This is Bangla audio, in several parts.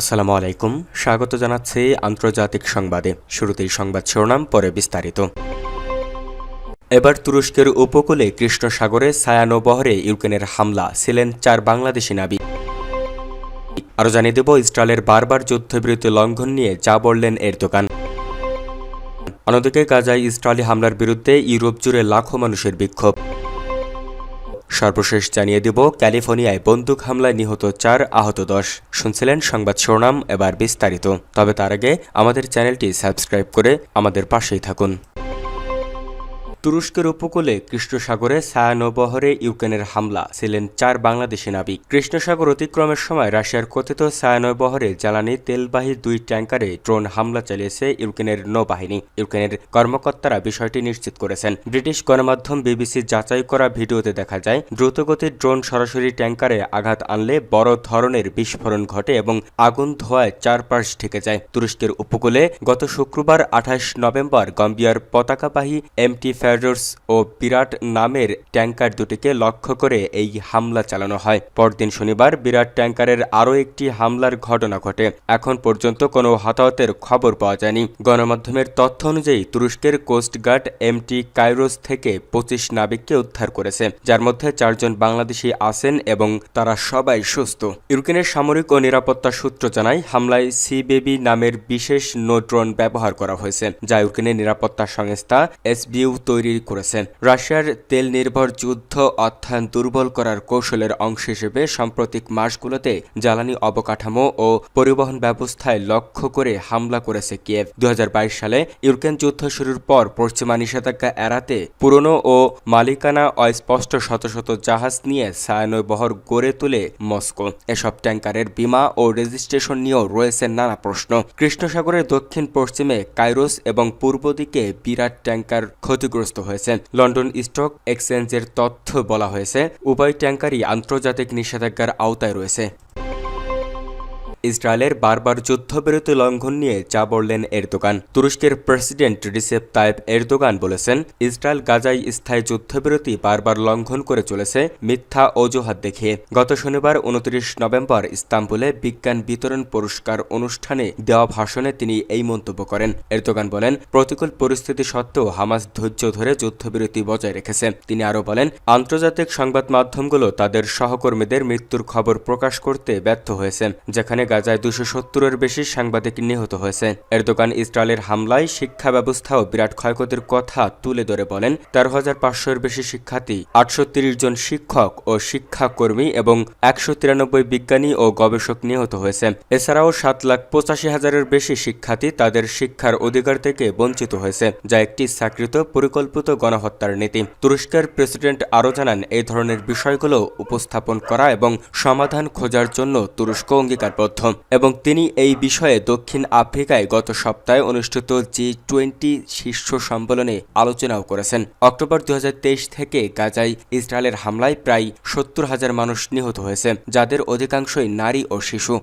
আসসালামু আলাইকুম। স্বাগত জানাচ্ছি আন্তর্জাতিক সংবাদে। শুরুতেই সংবাদ শিরোনাম, পরে বিস্তারিত। এবার তুরস্কের উপকূলে কৃষ্ণ সাগরে ছায়ানৌবহরে ইউক্রেনের হামলা, ছিলেন চার বাংলাদেশি নাবিক। আরও জানিয়ে দেব, ইসরায়েলের বারবার যুদ্ধবিরতি লঙ্ঘন নিয়ে যা বললেন এর দোকান অন্যদিকে গাজায় ইসরায়েলি হামলার বিরুদ্ধে ইউরোপ জুড়ে লাখো মানুষের বিক্ষোভ। সর্বশেষ জানিয়ে দিব, ক্যালিফোর্নিয়ায় বন্দুক হামলায় নিহত চার আহত দশ। শুনছিলেন সংবাদ শিরোনাম, এবার বিস্তারিত। তবে তার আগে আমাদের চ্যানেলটি সাবস্ক্রাইব করে আমাদের পাশেই থাকুন। তুরস্কের উপকূলে কৃষ্ণসাগরে ছায়ানৌবহরে ইউক্রেনের হামলা, ছিলেন চার বাংলাদেশি নাবিক। কৃষ্ণসাগর অতিক্রমের সময় রাশিয়ার কথিত ছায়ানৌবহরে জ্বালানি তেলবাহী দুই ট্যাঙ্কারে ড্রোন হামলা চালিয়েছে ইউক্রেনের নৌবাহিনী। ইউক্রেনের কর্মকর্তারা বিষয়টি নিশ্চিত করেছেন। ব্রিটিশ গণমাধ্যম বিবিসি যাচাই করা ভিডিওতে দেখা যায়, দ্রুতগতির ড্রোন সরাসরি ট্যাঙ্কারে আঘাত আনলে বড় ধরনের বিস্ফোরণ ঘটে এবং আগুন ধোয়ায় চারপাশ ঢেকে যায়। তুরস্কের উপকূলে গত শুক্রবার আঠাশ নভেম্বর গম্বিয়ার পতাকাবাহী এমটি ফ্যারোস ও বিরাট নামের ট্যাঙ্কার দুটিকে লক্ষ্য করে এই হামলা চালানো হয়। পরদিন শনিবার বিরাট ট্যাঙ্কারের আরও একটি হামলার ঘটনা ঘটে। এখন পর্যন্ত কোনো হতাহতের খবর পাওয়া যায়নি। গণমাধ্যমের তথ্য অনুযায়ী তুরস্কের কোস্টগার্ড এমটি কাইরোস থেকে পঁচিশ নাবিককে উদ্ধার করেছে। যার মধ্যে চারজন বাংলাদেশি আছেন এবং তারা সবাই সুস্থ। ইউক্রেনের সামরিক ও নিরাপত্তা সূত্র জানায়, হামলায় সি বেবি নামের বিশেষ নো ড্রোন ব্যবহার করা হয়েছে, যা ইউক্রেনের নিরাপত্তা সংস্থা এসবিউ তৈরি করেছেন। রাশিয়ার তেল নির্ভর যুদ্ধ অর্থায়ন দুর্বল করার কৌশলের অংশ হিসেবে সাম্প্রতিক মাসগুলোতে জ্বালানি অবকাঠামো ও পরিবহন ব্যবস্থায় লক্ষ্য করে হামলা করেছে কিয়েভ। দু সালে ইউক্রেন যুদ্ধ শুরুর পর পশ্চিমা নিষেধাজ্ঞা এড়াতে পুরনো ও মালিকানা অস্পষ্ট শত শত জাহাজ নিয়ে বহর গড়ে তুলে মস্কো। এসব ট্যাঙ্কারের বিমা ও রেজিস্ট্রেশন নিয়েও রয়েছে নানা প্রশ্ন। কৃষ্ণসাগরের দক্ষিণ পশ্চিমে কাইরোস এবং পূর্ব দিকে বিরাট ট্যাঙ্কার ক্ষতিগ্রস্ত হয়েছে লন্ডন স্টক এক্সচেঞ্জের তথ্য বলা হয়েছে উভয় ট্যাঙ্কারই আন্তর্জাতিক নিষেধাজ্ঞার আওতায় রয়েছে। ইসরায়েলের বারবার যুদ্ধবিরতি লঙ্ঘন নিয়ে যা বললেন এরদোগান। তুরস্কের প্রেসিডেন্ট রিসেপ তায়েব এরদোগান বলেছেন, ইসরায়েল গাজায় স্থায়ী যুদ্ধবিরতি বারবার লঙ্ঘন করে চলেছে মিথ্যা অজুহাত দেখিয়ে। গত শনিবার উনত্রিশ নভেম্বর ইস্তাম্বুলে বিজ্ঞান বিতরণ পুরস্কার অনুষ্ঠানে দেওয়া ভাষণে তিনি এই মন্তব্য করেন। এরদোগান বলেন, প্রতিকূল পরিস্থিতি সত্ত্বেও হামাস ধৈর্য ধরে যুদ্ধবিরতি বজায় রেখেছে। তিনি আরও বলেন, আন্তর্জাতিক সংবাদ মাধ্যমগুলো তাদের সহকর্মীদের মৃত্যুর খবর প্রকাশ করতে ব্যর্থ হয়েছে, যেখানে গাজায় দুশো সত্তরের বেশি সাংবাদিক নিহত হয়েছে। এরদোগান ইসরায়েলের হামলায় শিক্ষা ব্যবস্থাও বিরাট ক্ষয়ক্ষতির কথা তুলে ধরে বলেন, তেরো হাজার পাঁচশোর বেশি শিক্ষার্থী আটশো জন শিক্ষক ও শিক্ষাকর্মী এবং একশো তিরানব্বই বিজ্ঞানী ও গবেষক নিহত হয়েছে। এছাড়াও সাত লাখ পঁচাশি হাজারের বেশি শিক্ষার্থী তাদের শিক্ষার অধিকার থেকে বঞ্চিত হয়েছে, যা একটি চাকরিত পরিকল্পিত গণহত্যার নীতি। তুরস্কের প্রেসিডেন্ট আরও জানান, এই ধরনের বিষয়গুলো উপস্থাপন করা এবং সমাধান খোঁজার জন্য তুরস্ক অঙ্গীকারবদ্ধ। এবং তিনি এই বিষয়ে দক্ষিণ আফ্রিকায় গত সপ্তাহে অনুষ্ঠিত জি টোয়েন্টি শীর্ষ সম্মেলনে আলোচনাও করেছেন। অক্টোবর দু হাজার তেইশ থেকে গাজায় ইসরায়েলের হামলায় প্রায় সত্তর হাজার মানুষ নিহত হয়েছে, যাদের অধিকাংশই নারী ও শিশু।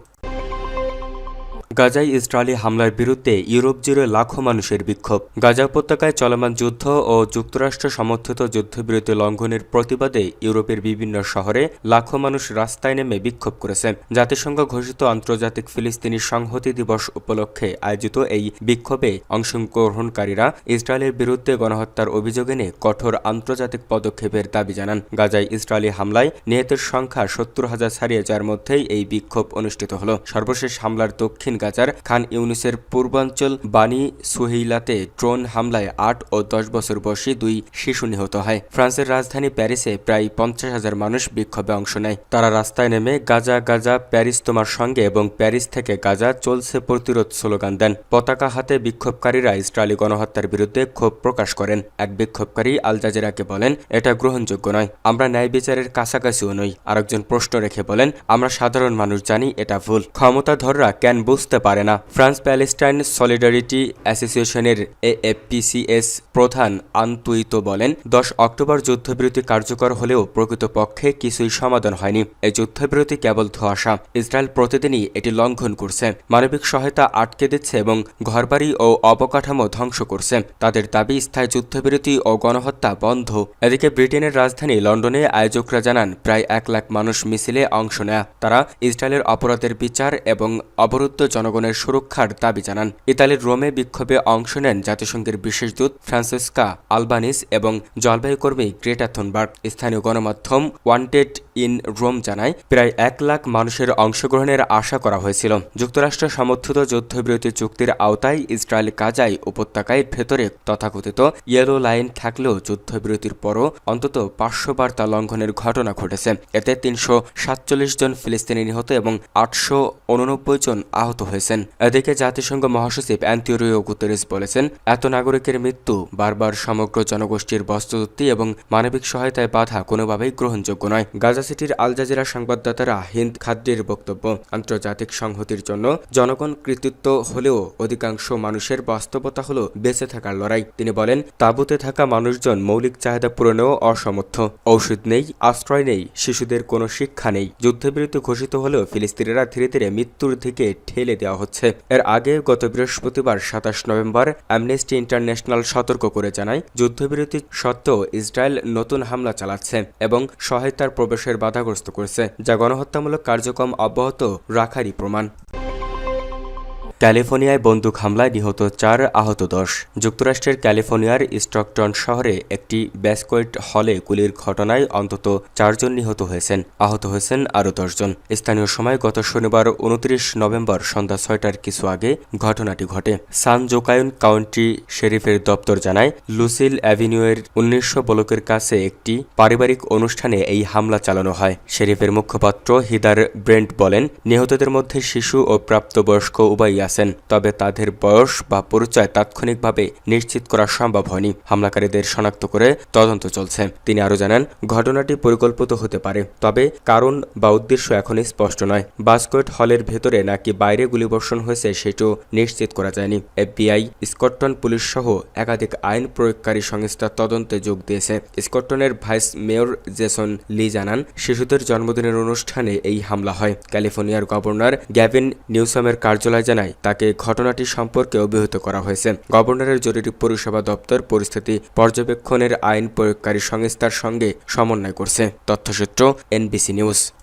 গাজায় ইসরায়েলি হামলার বিরুদ্ধে ইউরোপ জুড়ে লাখো মানুষের বিক্ষোভ। গাজা উপত্যকায় চলমান যুদ্ধ ও যুক্তরাষ্ট্র সমর্থিত যুদ্ধবিরতি লঙ্ঘনের প্রতিবাদে ইউরোপের বিভিন্ন শহরে লাখো মানুষ রাস্তায় নেমে বিক্ষোভ করেছে জাতিসংঘ ঘোষিত আন্তর্জাতিক ফিলিস্তিনি সংহতি দিবস উপলক্ষে আয়োজিত এই বিক্ষোভে অংশগ্রহণকারীরা ইসরায়েলের বিরুদ্ধে গণহত্যার অভিযোগ এনে কঠোর আন্তর্জাতিক পদক্ষেপের দাবি জানান। গাজায় ইসরায়েলি হামলায় নিহতের সংখ্যা সত্তর হাজার ছাড়িয়ে যার মধ্যেই এই বিক্ষোভ অনুষ্ঠিত হল। সর্বশেষ হামলার দক্ষিণ গাজার খান ইউনিসের পূর্বাঞ্চল বানি সুহেইলাতে ড্রোন হামলায় আট ও দশ বছর বয়সী দুই শিশু নিহত হয়। ফ্রান্সের রাজধানী প্যারিসে প্রায় পঞ্চাশ হাজার মানুষ বিক্ষোভে অংশ নেয়। তারা রাস্তায় নেমে গাজা গাজা, প্যারিস তোমার সঙ্গে এবং প্যারিস থেকে গাজা চলছে প্রতিরোধ স্লোগান দেন। পতাকা হাতে বিক্ষোভকারীরা ইসরায়েলি গণহত্যার বিরুদ্ধে ক্ষোভ প্রকাশ করেন। এক বিক্ষোভকারী আল জাজিরাকে বলেন, এটা গ্রহণযোগ্য নয়। আমরা ন্যায় বিচারের কাছাকাছিও নই। আরেকজন প্রশ্ন রেখে বলেন, আমরা সাধারণ মানুষ জানি, এটা ভুল। ক্ষমতাধররা কেন বুঝতে বুঝতে পারে না। ফ্রান্স প্যালেস্টাইন সলিডারিটি অ্যাসোসিয়েশনের এএফপিসিএস প্রধান আন্তুইতো বলেন, দশ অক্টোবর যুদ্ধবিরতি কার্যকর হলেও প্রকৃতপক্ষে কিছুই সমাধান হয়নি। এই যুদ্ধবিরতি কেবল ধোয়াশা। ইসরায়েল প্রতিদিনই এটি লঙ্ঘন করছে। মানবিক সহায়তা আটকে দিচ্ছে এবং ঘরবাড়ি ও অবকাঠামো ধ্বংস করছে। তাদের দাবি, স্থায়ী যুদ্ধবিরতি ও গণহত্যা বন্ধ। এদিকে ব্রিটেনের রাজধানী লন্ডনে আয়োজকরা জানান, প্রায় এক লাখ মানুষ মিছিলে অংশ নেয়। তারা ইসরায়েলের অপরাধের বিচার এবং অবরুদ্ধ জনগণের সুরক্ষার দাবি জানান। ইতালির রোমে বিক্ষোভে অংশ নেন জাতিসংঘের বিশেষ দূত ফ্রান্সিসকা আলবানিস এবং জলবায়ু কর্মী গ্রেটা থুনবার্গ। স্থানীয় গণমাধ্যম ওয়ান্টেড ইন রোম জানায়, প্রায় এক লাখ মানুষের অংশগ্রহণের আশা করা হয়েছিল। যুক্তরাষ্ট্র সমর্থিত যুদ্ধবিরতি চুক্তির আওতায় ইসরায়েল কাজাই উপত্যকায় ভেতরে তথাকথিত ইয়েলো লাইন থাকলেও যুদ্ধবিরতির পরও অন্তত পাঁচশো বার্তা লঙ্ঘনের ঘটনা ঘটেছে। এতে তিনশো সাতচল্লিশ জন ফিলিস্তিনি নিহত এবং আটশো উননব্বই জন আহত হয়েছেন। এদিকে জাতিসংঘ মহাসচিব অ্যান্টিওরিও গুতেরেস বলেছেন, এত নাগরিকের মৃত্যু বারবার সমগ্র জনগোষ্ঠীর বস্তুতি এবং মানবিক সহায়তায় বাধা কোনোভাবেই গ্রহণযোগ্য নয়। গাজা সিটির আল জাজিরা সংবাদদাতারা হিন্দ খাদ্যের বক্তব্য, আন্তর্জাতিক সংহতির জন্য জনগণ কৃতিত্ব হলেও অধিকাংশ মানুষের বাস্তবতা হলো বেঁচে থাকার লড়াই। তিনি বলেন, তাঁবুতে থাকা মানুষজন মৌলিক চাহিদা পূরণেও অসমর্থ। ঔষধ নেই, আশ্রয় নেই, শিশুদের কোনো শিক্ষা নেই। যুদ্ধবিরতি ঘোষিত হলেও ফিলিস্তিনিরা ধীরে ধীরে মৃত্যুর দিকে ঠেলে দেওয়া হচ্ছে। এর আগে গত বৃহস্পতিবার সাতাশ নভেম্বর অ্যামনেস্টি ইন্টারন্যাশনাল সতর্ক করে জানায়, যুদ্ধবিরতি সত্ত্বেও ইসরায়েল নতুন হামলা চালাচ্ছে এবং সহায়তার প্রবেশের বাধাগ্রস্ত করেছে, যা গণহত্যামূলক কার্যক্রম অব্যাহত রাখারই প্রমাণ। ক্যালিফোর্নিয়ায় বন্দুক হামলায় নিহত চার আহত দশ। যুক্তরাষ্ট্রের ক্যালিফোর্নিয়ার স্টকটন শহরে একটি ব্যাসকোয়েট হলে গুলির ঘটনায় অন্তত চারজন নিহত হয়েছেন। আহত হয়েছেন আরও দশজন। স্থানীয় সময় গত শনিবার উনত্রিশ নভেম্বর সন্ধ্যা ছয়টার কিছু আগে ঘটনাটি ঘটে। সান জোকায়ুন কাউন্টি শেরিফের দপ্তর জানায়, লুসিল অ্যাভিনিউয়ের উনিশশো ব্লকের কাছে একটি পারিবারিক অনুষ্ঠানে এই হামলা চালানো হয়। শেরিফের মুখপাত্র হিদার ব্রেন্ট বলেন, নিহতদের মধ্যে শিশু ও প্রাপ্তবয়স্ক উভয়ই আছেন, তবে তাদের বয়স বা পরিচয় তাৎক্ষণিকভাবে নিশ্চিত করা সম্ভব হয়নি। হামলাকারীদের শনাক্ত করে তদন্ত চলছে। তিনি আরও জানান, ঘটনাটি পরিকল্পিত হতে পারে, তবে কারণ বা উদ্দেশ্য এখন স্পষ্ট নয়। বাসকোয়েট হলের ভেতরে নাকি বাইরে গুলিবর্ষণ হয়েছে সেটিও নিশ্চিত করা যায়নি। এফবিআই, স্কটটন পুলিশ সহ একাধিক আইন প্রয়োগকারী সংস্থা তদন্তে যোগ দিয়েছে। স্কটটনের ভাইস মেয়র জেসন লি জানান, শিশুদের জন্মদিনের অনুষ্ঠানে এই হামলা হয়। ক্যালিফোর্নিয়ার গভর্নর গ্যাভিন নিউসামের কার্যালয় জানায় তাকে ঘটনাটি সম্পর্কে অভিহিত করা হয়েছে। গভর্নরের জরুরি পরিষেবা দপ্তর পরিস্থিতি পর্যবেক্ষণের আইন প্রয়োগকারী সংস্থার সঙ্গে সমন্বয় করছে। তথ্যসূত্র এনবিসি নিউজ।